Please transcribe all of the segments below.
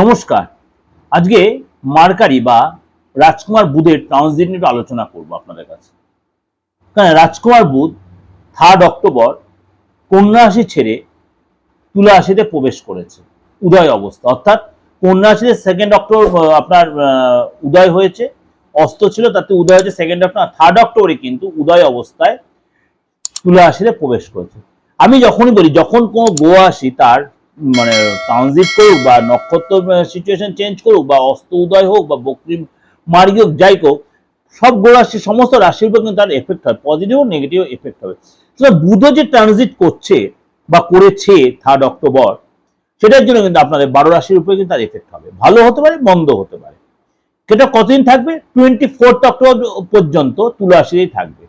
নমস্কার। আজকে মার্কারি বা রাজকুমার বুধের ট্রানজিট নিয়ে আলোচনা করব আপনাদের কাছে। কারণ রাজকুমার বুধ থার্ড অক্টোবর কন্যা রাশি ছেড়ে তুলা রাশিতে প্রবেশ করেছে। উদয় অবস্থা। অর্থাৎ কন্যা রাশিতে সেকেন্ড অক্টোবর আপনার উদয় হয়েছে। অস্ত ছিল, তাতে উদয় হয়েছে সেকেন্ড অক্টোবর থার্ড অক্টোবরে কিন্তু উদয় অবস্থায় তুলা রাশিতে প্রবেশ করেছে। আমি যখনই বলি, যখন কোনো গোয়া আসি, তার মানে ট্রানজিট করুক বা নক্ষত্র সিচুয়েশন চেঞ্জ করুক বা অস্ত উদয় হোক বা বক্রি মার্গী হোক, যাই হোক সব রাশি সমস্ত রাশির উপর কিন্তু তার এফেক্ট হয়। পজিটিভ ও নেগেটিভ এফেক্ট হবে। সুতরাং বুধ যে ট্রানজিট করছে বা করেছে থার্ড অক্টোবর সেটার জন্য কিন্তু আপনাদের বারো রাশির উপরে কিন্তু তার এফেক্ট হবে। ভালো হতে পারে, মন্দ হতে পারে। সেটা কতদিন থাকবে? টোয়েন্টি ফোর্থ অক্টোবর পর্যন্ত তুলা রাশিতেই থাকবে।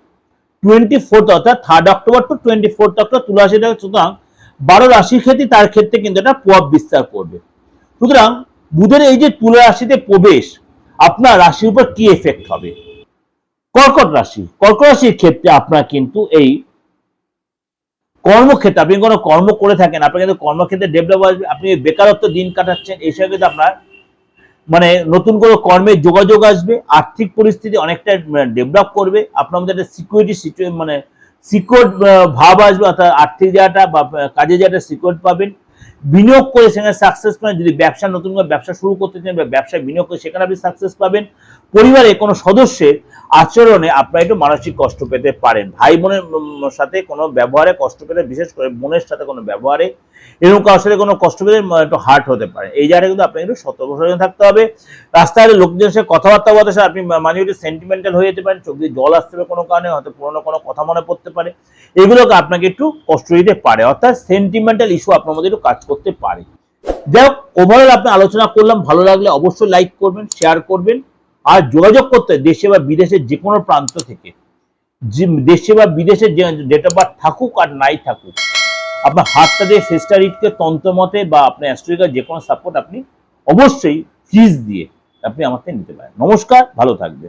টোয়েন্টি ফোর্থ অর্থাৎ third October to twenty fourth October তুলা থাকবে সুতরাং বারো রাশির ক্ষেত্রে তার ক্ষেত্রে কিন্তু এটা প্রভাব বিস্তার করবে। সুতরাং বুধের এই যে তুলা রাশিতে প্রবেশ, আপনার রাশির উপর কি এফেক্ট হবে? কর্কট রাশি, কর্কট রাশির ক্ষেত্রে আপনার কিন্তু এই কর্মক্ষেত্রে, আপনি কোনো কর্ম করে থাকেন, আপনার কিন্তু কর্মক্ষেত্রে ডেভেলপ আসবে, আপনি বেকারত্ব দিন কাটাচ্ছেন, এই সময় কিন্তু আপনার মানে নতুন করে কর্মের যোগাযোগ আসবে, আর্থিক পরিস্থিতি অনেকটা ডেভেলপ করবে, আপনার মধ্যে একটা সিকিউরিটি সিচুয়েশন মানে সিকিউর ভাব আসবে, অর্থাৎ আর্থিক জায়গাটা বা কাজে জায়গাটা সিকিউর পাবেন। বিনিয়োগ করে সেখানে সাকসেস পাবেন। যদি ব্যবসা নতুন করে ব্যবসা শুরু করতে চান বা ব্যবসায় বিনিয়োগ করে সেখানে আপনি সাকসেস পাবেন। পরিবারে কোনো সদস্যের আচরণে আপনারা একটু মানসিক কষ্ট পেতে পারেন। ভাই বোনের সাথে কোনো ব্যবহারে কষ্ট পেতে, বিশেষ করে বোনের সাথে কোনো ব্যবহারে এরকম কারোর সাথে কোনো কষ্ট পেতে একটু হার্ট হতে পারে। এই জায়গাটা কিন্তু আপনাকে একটু সতর্ক সচেতন থাকতে হবে। রাস্তায় লোকজনের সাথে কথাবার্তা বলতে সাথে আপনি মানে একটু সেন্টিমেন্টাল হয়ে যেতে পারেন, চোখ দিয়ে জল আসতে পারে কোনো কারণে, হয়তো পুরোনো কোনো কথা মনে পড়তে পারে। এগুলোকে আপনাকে একটু কষ্ট দিতে পারে। অর্থাৎ সেন্টিমেন্টাল ইস্যু আপনার মধ্যে একটু কাজ করতে পারে। যাই হোক ওভারঅল আপনি আলোচনা করলাম, ভালো লাগলে অবশ্যই লাইক করবেন শেয়ার করবেন। আর যোগাযোগ করতে দেশে বা বিদেশের যে কোনো প্রান্ত থেকে। দেশে বা বিদেশের যে ডেট অফ বার্থ থাকুক আর নাই থাকুক, আপনার হাতটা দিয়ে ফেস্টার রিটকে তন্ত্রমতে বা আপনার অ্যাস্ট্রোলিকার যে কোনো সাপোর্ট আপনি অবশ্যই ফিজ দিয়ে আপনি আমাকে নিতে পারেন। নমস্কার, ভালো থাকবে